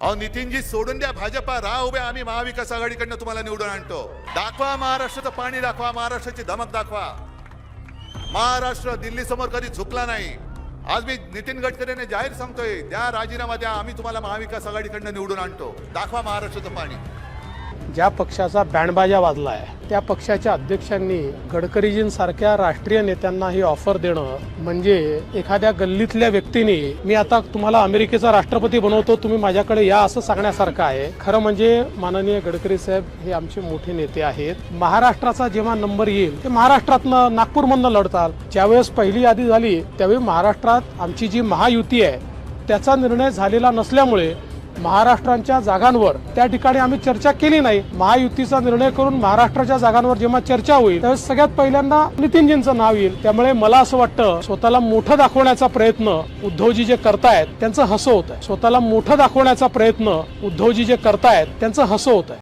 अहो नितीनजी सोडून द्या भाजपा राह उभ्या आम्ही महाविकास आघाडीकडनं तुम्हाला निवडून आणतो. दाखवा महाराष्ट्राचं पाणी दाखवा महाराष्ट्राची धमक दाखवा. महाराष्ट्र दिल्ली समोर कधी झुकला नाही. आज मी नितीन गडकरीने जाहीर सांगतोय द्या राजीनामा द्या आम्ही तुम्हाला महाविकास आघाडीकडनं निवडून आणतो. दाखवा महाराष्ट्राचं पाणी. ज्या पक्षाचा बँडबाजा वाजला आहे त्या पक्षाच्या अध्यक्षांनी गडकरीजींसारख्या राष्ट्रीय नेत्यांना ही ऑफर देणं म्हणजे एखाद्या गल्लीतल्या व्यक्तीने मी आता तुम्हाला अमेरिकेचा राष्ट्रपती बनवतो तुम्ही माझ्याकडे या असं सांगण्यासारखं आहे. खरं म्हणजे माननीय गडकरी साहेब हे आमचे मोठे नेते आहेत. महाराष्ट्राचा जेव्हा नंबर येईल ते महाराष्ट्रातनं नागपूरमधनं लढताल. ज्यावेळेस पहिली यादी झाली त्यावेळी महाराष्ट्रात आमची जी महायुती आहे त्याचा निर्णय झालेला नसल्यामुळे महाराष्ट्रांच्या जागांवर. त्या ठिकाणी आम्ही चर्चा केली नाही. महायुतीचा निर्णय करून महाराष्ट्राच्या जागांवर जेव्हा चर्चा होईल त्यावेळेस सगळ्यात पहिल्यांदा नितीनजींचं नाव येईल. त्यामुळे मला असं वाटतं स्वतःला मोठं दाखवण्याचा प्रयत्न उद्धवजी जे करतायत त्यांचं हसं होत आहे स्वतःला मोठं दाखवण्याचा प्रयत्न उद्धवजी जे करतायत त्यांचं हसं होत आहे